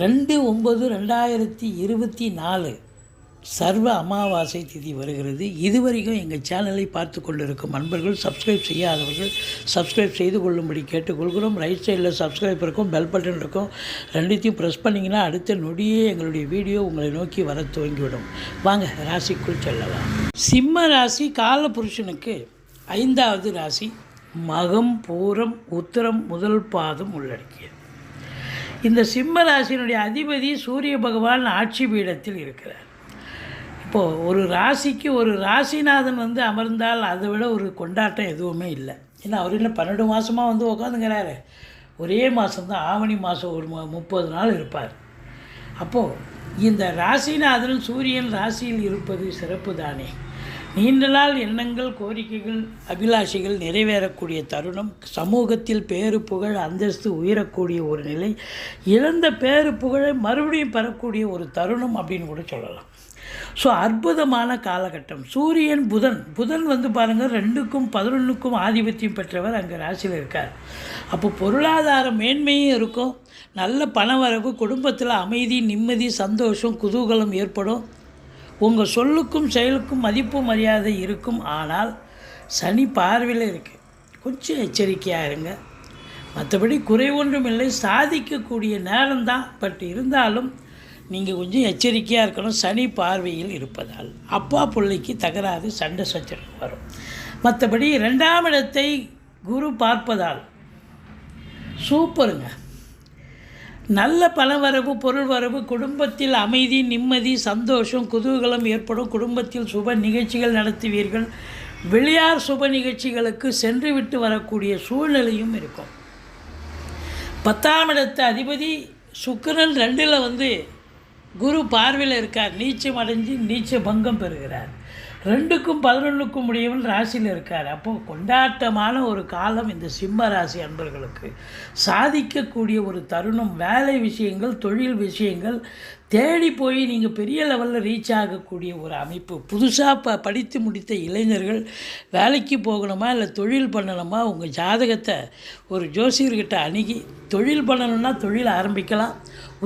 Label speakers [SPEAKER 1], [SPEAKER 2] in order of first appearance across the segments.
[SPEAKER 1] ரெண்டு ஒம்பது ரெண்டாயிரத்தி இருபத்தி நாலு சர்வ அமாவாசை திதி வருகிறது. இதுவரைக்கும் எங்கள் சேனலை பார்த்து கொண்டிருக்கும் அன்பர்கள் சப்ஸ்கிரைப் செய்யாதவர்கள் சப்ஸ்கிரைப் செய்து கொள்ளும்படி கேட்டுக்கொள்கிறோம். ரைட் சைடில் சப்ஸ்கிரைப் இருக்கும் பெல் பட்டன் இருக்கும். ரெண்டுத்தையும் ப்ரெஸ் பண்ணிங்கன்னா அடுத்த நொடியே எங்களுடைய வீடியோ உங்களை நோக்கி வர துவங்கிவிடும். வாங்க ராசிக்குள் செல்லலாம். சிம்ம ராசி காலபுருஷனுக்கு ஐந்தாவது ராசி மகம் பூரம் உத்தரம் முதல் பாதம் உள்ளடக்கியது. இந்த சிம்ம ராசியினுடைய அதிபதி சூரிய பகவான் ஆட்சி பீடத்தில் இருக்கிறார். இப்போது ஒரு ராசிக்கு ஒரு ராசிநாதன் வந்து அமர்ந்தால் அதை விட ஒரு கொண்டாட்டம் எதுவுமே இல்லை. ஏன்னா அவர் இல்லை பன்னெண்டு மாதமாக வந்து உட்காந்துங்கிறாரு ஒரே மாதம்தான் ஆவணி மாதம் ஒரு முப்பது நாள் இருப்பார். அப்போது இந்த ராசிநாதன் சூரியன் ராசியில் இருப்பது சிறப்பு தானே நீண்ட நாள் எண்ணங்கள் கோரிக்கைகள் அபிலாஷைகள் நிறைவேறக்கூடிய தருணம் சமூகத்தில் பேரு புகழ் அந்தஸ்து உயரக்கூடிய ஒரு நிலை இழந்த பேரு புகழை மறுபடியும் பெறக்கூடிய ஒரு தருணம் அப்படின்னு கூட சொல்லலாம். ஸோ அற்புதமான காலகட்டம். சூரியன் புதன். புதன் வந்து பாருங்கள் ரெண்டுக்கும் பதினொன்றுக்கும் ஆதிபத்தியம் பெற்றவர் அங்கே ராசியில் இருக்கார். அப்போ பொருளாதார மேன்மையும் இருக்கும். நல்ல பணவரவு குடும்பத்தில் அமைதி நிம்மதி சந்தோஷம் குதூகலம் ஏற்படும். உங்கள் சொல்லுக்கும் செயலுக்கும் மதிப்பு மரியாதை இருக்கும். ஆனால் சனி பார்வையில் இருக்குது கொஞ்சம் எச்சரிக்கையாக இருங்க. மற்றபடி குறை ஒன்றும் இல்லை. சாதிக்கக்கூடிய நேரம்தான் பட் இருந்தாலும் நீங்கள் கொஞ்சம் எச்சரிக்கையாக இருக்கணும். சனி பார்வையில் இருப்பதால். அப்பா பிள்ளைக்கு தகராறு சண்டை சச்சரவு வரும். மற்றபடி ரெண்டாம் இடத்தை குரு பார்ப்பதால் சூப்பருங்க. நல்ல பணவரவு பொருள் வரவு குடும்பத்தில் அமைதி நிம்மதி சந்தோஷம் குதூகலம் ஏற்படும். குடும்பத்தில் சுப நிகழ்ச்சிகள் நடத்துவீர்கள். வெளியார் சுப நிகழ்ச்சிகளுக்கு சென்று விட்டு வரக்கூடிய சூழ்நிலையும் இருக்கும். பத்தாம் இடத்து அதிபதி சுக்கிரன் ரெண்டில் வந்து குரு பார்வையில் இருக்கார். நீச்சம் அடைஞ்சு நீச்ச பங்கம் பெறுகிறார். ரெண்டுக்கும் பதினொன்றுக்கும் முடியவன் ராசியில் இருக்கார். அப்போது கொண்டாட்டமான ஒரு காலம் இந்த சிம்ம ராசி அன்பர்களுக்கு. சாதிக்கக்கூடிய ஒரு தருணம் வேலை விஷயங்கள் தொழில் விஷயங்கள் தேடி போய் நீங்கள் பெரிய லெவலில் ரீச் ஆகக்கூடிய ஒரு அமைப்பு. புதுசாக ப படித்து முடித்த இளைஞர்கள் வேலைக்கு போகணுமா இல்லை தொழில் பண்ணணுமா உங்கள் ஜாதகத்தை ஒரு ஜோசியர்கிட்ட அணுகி தொழில் பண்ணணும்னா தொழில் ஆரம்பிக்கலாம்.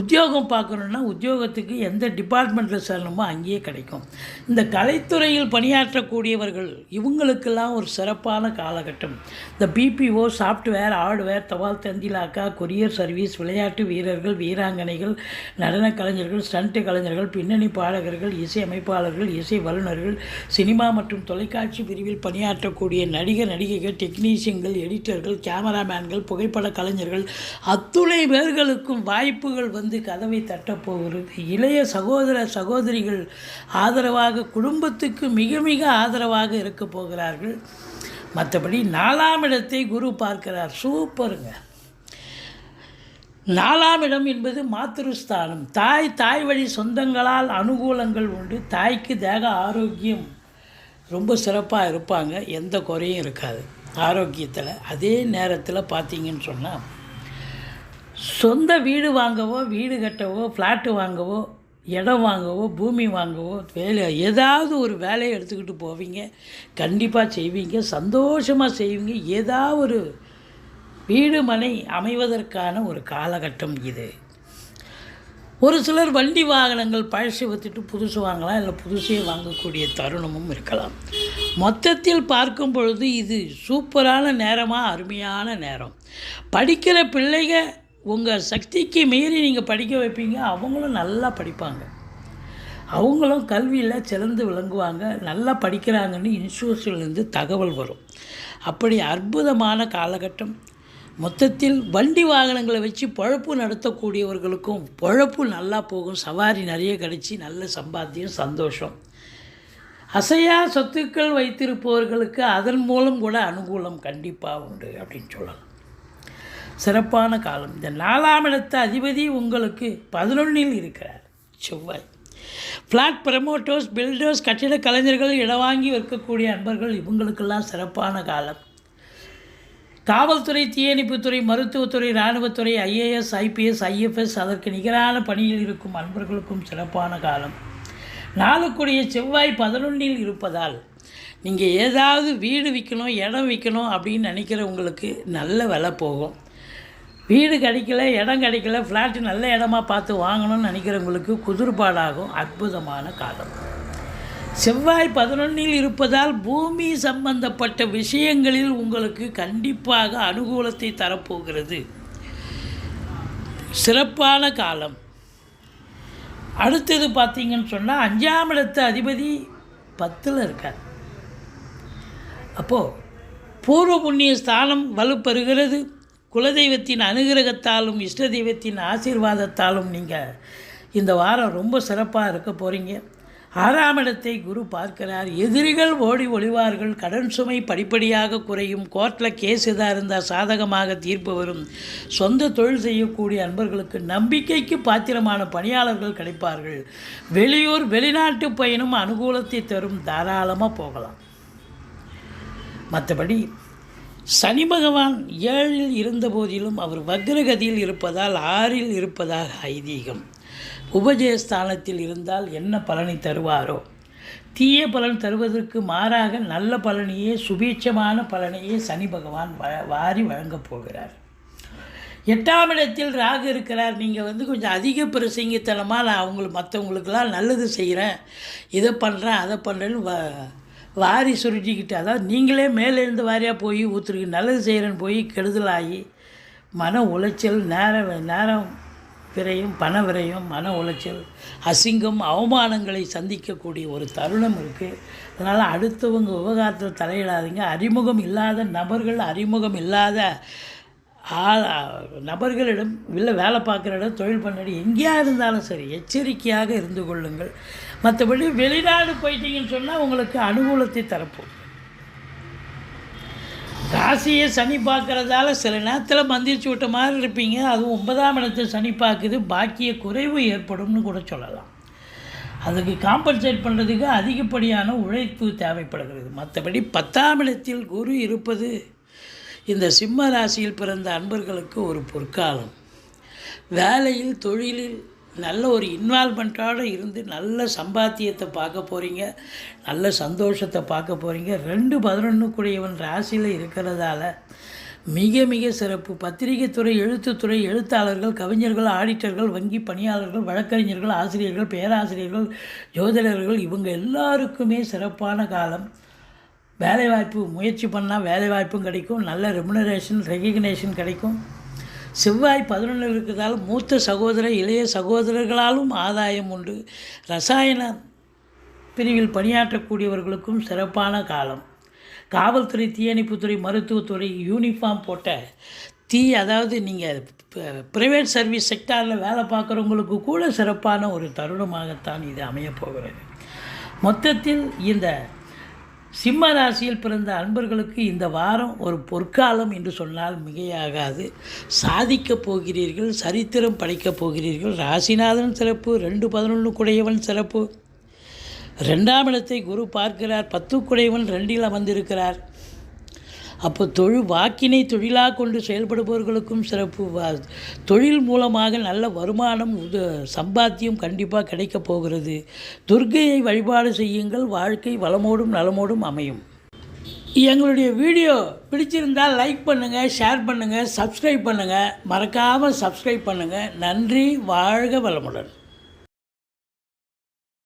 [SPEAKER 1] உத்தியோகம் பார்க்கணுன்னா உத்தியோகத்துக்கு எந்த டிபார்ட்மெண்ட்டில் சேரணுமோ அங்கேயே கிடைக்கும். இந்த கலைத்துறையில் பணியாற்றக்கூடியவர்கள் இவங்களுக்கெல்லாம் ஒரு சிறப்பான காலகட்டம். இந்த பிபிஓ சாஃப்ட்வேர் ஹார்ட்வேர் தபால் தந்திலாக்கா கொரியர் சர்வீஸ் விளையாட்டு வீரர்கள் வீராங்கனைகள் நடன கலைஞர்கள் ஸ்டண்ட் கலைஞர்கள் பின்னணி பாடகர்கள் இசை அமைப்பாளர்கள் இசை வல்லுநர்கள் சினிமா மற்றும் தொலைக்காட்சி பிரிவில் பணியாற்றக்கூடிய நடிகர் நடிகைகள் டெக்னீஷியன்கள் எடிட்டர்கள் கேமராமேன்கள் புகைப்பட கலைஞர்கள் அத்துணை பேர்களுக்கும் வாய்ப்புகள் வந்து கதவை தட்டப்போகிறது இளைய சகோதர சகோதரிகள் ஆதரவாக குடும்பத்துக்கு மிக மிக ஆதரவாக இருக்க போகிறார்கள். மற்றபடி நாலாம் இடத்தை குரு பார்க்கிறார். சூப்பருங்க. நாலாம் இடம் என்பது மாத்திருஸ்தானம். தாய் தாய் வழி சொந்தங்களால் அனுகூலங்கள் உண்டு. தாய்க்கு தேக ஆரோக்கியம் ரொம்ப சிறப்பாக இருப்பாங்க. எந்த குறையும் இருக்காது. ஆரோக்கியத்தில் அதே நேரத்தில் பார்த்தீங்கன்னு சொன்னால் சொந்த வீடு வாங்கவோ வீடு கட்டவோ ஃப்ளாட்டு வாங்கவோ இடம் வாங்கவோ பூமி வாங்கவோ வேலை ஏதாவது ஒரு வேலையை எடுத்துக்கிட்டு போவீங்க. கண்டிப்பாக செய்வீங்க. சந்தோஷமாக செய்வீங்க. ஏதாவது ஒரு வீடு மனை அமைவதற்கான ஒரு காலகட்டம் இது. ஒரு சிலர் வண்டி வாகனங்கள் பழசு விற்றுட்டு புதுசு வாங்கலாம் இல்லை புதுசே வாங்கக்கூடிய தருணமும் இருக்கலாம். மொத்தத்தில் பார்க்கும் பொழுது இது சூப்பரான நேரமாக அருமையான நேரம். படிக்கிற பிள்ளைங்க உங்கள் சக்திக்கு மீறி நீங்கள் படிக்க வைப்பீங்க அவங்களும் நல்லா படிப்பாங்க. அவங்களும் கல்வியில் சிறந்து விளங்குவாங்க நல்லா படிக்கிறாங்கன்னு இன்ஸ்டியூஷன்லேருந்து தகவல் வரும். அப்படி அற்புதமான காலகட்டம். மொத்தத்தில் வண்டி வாகனங்களை வச்சு பொழப்பு நடத்தக்கூடியவர்களுக்கும் பொழப்பு நல்லா போகும். சவாரி நிறைய கிடச்சி நல்ல சம்பாத்தியம் சந்தோஷம். அசையா சொத்துக்கள் வைத்திருப்பவர்களுக்கு அதன் மூலம் கூட அனுகூலம் கண்டிப்பாக உண்டு அப்படின்னு சொல்லலாம். சிறப்பான காலம். இந்த நாலாம் இடத்த அதிபதி உங்களுக்கு பதினொன்றில் இருக்கிறார். செவ்வாய். ஃப்ளாட் ப்ரமோட்டர்ஸ் பில்டர்ஸ் கட்டிட கலைஞர்கள் இடம் வாங்கி விற்கக்கூடிய அன்பர்கள் இவங்களுக்கெல்லாம் சிறப்பான காலம். காவல்துறை தீயணைப்புத்துறை மருத்துவத்துறை இராணுவத்துறை ஐஏஎஸ் ஐபிஎஸ் ஐஎஃப்எஸ் அதற்கு நிகரான பணியில் இருக்கும் அன்பர்களுக்கும் சிறப்பான காலம். நாளுக்குடிய செவ்வாய் பதினொன்றில் இருப்பதால் நீங்கள் ஏதாவது வீடு விற்கணும் இடம் விற்கணும் அப்படின்னு நினைக்கிறவங்களுக்கு நல்ல விலை போகும். வீடு கிடைக்கல இடம் கிடைக்கல ஃப்ளாட்டு நல்ல இடமா பார்த்து வாங்கணும்னு நினைக்கிறவங்களுக்கு குதிர்பாடாகும் அற்புதமான காலம். செவ்வாய் பதினொன்றில் இருப்பதால் பூமி சம்பந்தப்பட்ட விஷயங்களில் உங்களுக்கு கண்டிப்பாக அனுகூலத்தை தரப்போகிறது. சிறப்பான காலம். அடுத்தது பார்த்தீங்கன்னு சொன்னால் அஞ்சாம் இடத்து அதிபதி பத்தில் இருக்கார். அப்போது பூர்வ புண்ணிய ஸ்தானம் வலுப்பெறுகிறது. குலதெய்வத்தின் அனுகிரகத்தாலும் இஷ்ட தெய்வத்தின் ஆசீர்வாதத்தாலும் நீங்கள் இந்த வாரம் ரொம்ப சிறப்பாக இருக்க போகிறீங்க ஆறாம் இடத்தை குரு பார்க்கிறார். எதிரிகள் ஓடி ஒளிவார்கள். கடன் சுமை படிப்படியாக குறையும். கோர்ட்டில் கேஸ் எதாக இருந்தால் சாதகமாக தீர்ப்பு வரும். சொந்த தொழில் செய்யக்கூடிய அன்பர்களுக்கு நம்பிக்கைக்கு பாத்திரமான பணியாளர்கள் கிடைப்பார்கள். வெளியூர் வெளிநாட்டு பயணம் அனுகூலத்தை தரும். தாராளமாக போகலாம். மற்றபடி சனி பகவான் ஏழில் இருந்த போதிலும் அவர் வக்ரகதியில் இருப்பதால் ஆறில் இருப்பதாக ஐதீகம். உபஜயஸ்தானத்தில் இருந்தால் என்ன பலனை தருவாரோ? தீய பலன் தருவதற்கு மாறாக நல்ல பலனையே சுபீட்சமான பலனையே சனி பகவான் வ வாரி வழங்கப் போகிறார். எட்டாம் இடத்தில் ராகு இருக்கிறார். நீங்கள் வந்து கொஞ்சம் அதிக பிரசங்கித்தனமாக நான் அவங்களுக்கு மற்றவங்களுக்கெல்லாம் நல்லது செய்கிறேன் இதை பண்ணுறேன் அதை பண்ணுறேன்னு வ வாரி சுருட்டிக்கிட்டு அதாவது நீங்களே மேலேருந்து வாரியாக போய் ஒருத்தருக்கு நல்லது செய்கிறேன்னு போய் கெடுதலாகி மன உளைச்சல் நேரம் நேரம் விரையும் பண விரையும் மன உளைச்சல் அசிங்கம் அவமானங்களை சந்திக்கக்கூடிய ஒரு தருணம் இருக்குது அதனால் அடுத்தவங்க விவகாரத்தில் தலையிடாதீங்க. அறிமுகம் இல்லாத நபர்கள் அறிமுகம் இல்லாத நபர்களிடம் இல்லை வேலை பார்க்குற இடம் தொழில் பண்ண இடம் எங்கேயா இருந்தாலும் சரி எச்சரிக்கையாக இருந்து கொள்ளுங்கள். மற்றபடி வெளிநாடு போயிட்டீங்கன்னு சொன்னால் உங்களுக்கு அனுகூலத்தை தரப்போம். ராசியை சனி பார்க்குறதால சில நேரத்தில் மந்திரிச்சு விட்ட மாதிரி இருப்பீங்க. அதுவும் ஒன்பதாம் இடத்தை சனி பார்க்குது. பாக்கிய குறைவு ஏற்படும்னு கூட சொல்லலாம். அதுக்கு காம்பன்சேட் பண்ணுறதுக்கு அதிகப்படியான உழைப்பு தேவைப்படுகிறது. மற்றபடி பத்தாம் இடத்தில் குரு இருப்பது இந்த சிம்ம ராசியில் பிறந்த அன்பர்களுக்கு ஒரு பொற்காலம். வேலையில் தொழிலில் நல்ல ஒரு இன்வால்மெண்ட்டோடு இருந்து நல்ல சம்பாத்தியத்தை பார்க்க போகிறீங்க நல்ல சந்தோஷத்தை பார்க்க போகிறீங்க ரெண்டு பதினொன்றுக்குடையவன் ராசியில் இருக்கிறதால மிக மிக சிறப்பு. பத்திரிகை துறை எழுத்துத்துறை எழுத்தாளர்கள் கவிஞர்கள் ஆடிட்டர்கள் வங்கி பணியாளர்கள் வழக்கறிஞர்கள் ஆசிரியர்கள் பேராசிரியர்கள் ஜோதிடர்கள் இவங்க எல்லாருக்குமே சிறப்பான காலம். வேலைவாய்ப்பு முயற்சி பண்ணால் வேலைவாய்ப்பும் கிடைக்கும். நல்ல ரெமுனரேஷன் ரெகக்னேஷன் கிடைக்கும். செவ்வாய் பதினொன்று இருக்கிறதால மூத்த சகோதர இளைய சகோதரர்களாலும் ஆதாயம் உண்டு. ரசாயன பிரிவில் பணியாற்றக்கூடியவர்களுக்கும் சிறப்பான காலம். காவல்துறை தீயணைப்புத்துறை மருத்துவத்துறை யூனிஃபார்ம் போட்ட தீ அதாவது நீங்கள் ப்ரைவேட் சர்வீஸ் செக்டாரில் வேலை பார்க்குறவங்களுக்கு கூட சிறப்பான ஒரு தருணமாகத்தான் இது அமையப்போகிறது மொத்தத்தில் இந்த சிம்ம ராசியில் பிறந்த அன்பர்களுக்கு இந்த வாரம் ஒரு பொற்காலம் என்று சொன்னால் மிகையாகாது. சாதிக்கப் போகிறீர்கள் சரித்திரம் படைக்கப் போகிறீர்கள். ராசிநாதன் சிறப்பு ரெண்டு பதினொன்று குடையவன் சிறப்பு. ரெண்டாம் இடத்தை குரு பார்க்கிறார் பத்து குடையவன் ரெண்டில் அமர்ந்திருக்கிறார். அப்போ தொழில் வாக்கினை தொழிலாக கொண்டு செயல்படுபவர்களுக்கும் சிறப்பு. தொழில் மூலமாக நல்ல வருமானம் உத சம்பாத்தியம் கண்டிப்பாக கிடைக்கப் போகிறது. துர்க்கையை வழிபாடு செய்யுங்கள். வாழ்க்கை வளமோடும் நலமோடும் அமையும். எங்களுடைய வீடியோ பிடிச்சிருந்தால் லைக் பண்ணுங்கள் ஷேர் பண்ணுங்கள் சப்ஸ்கிரைப் பண்ணுங்கள் மறக்காமல் சப்ஸ்கிரைப் பண்ணுங்கள் நன்றி வாழ்க வளமுடன்.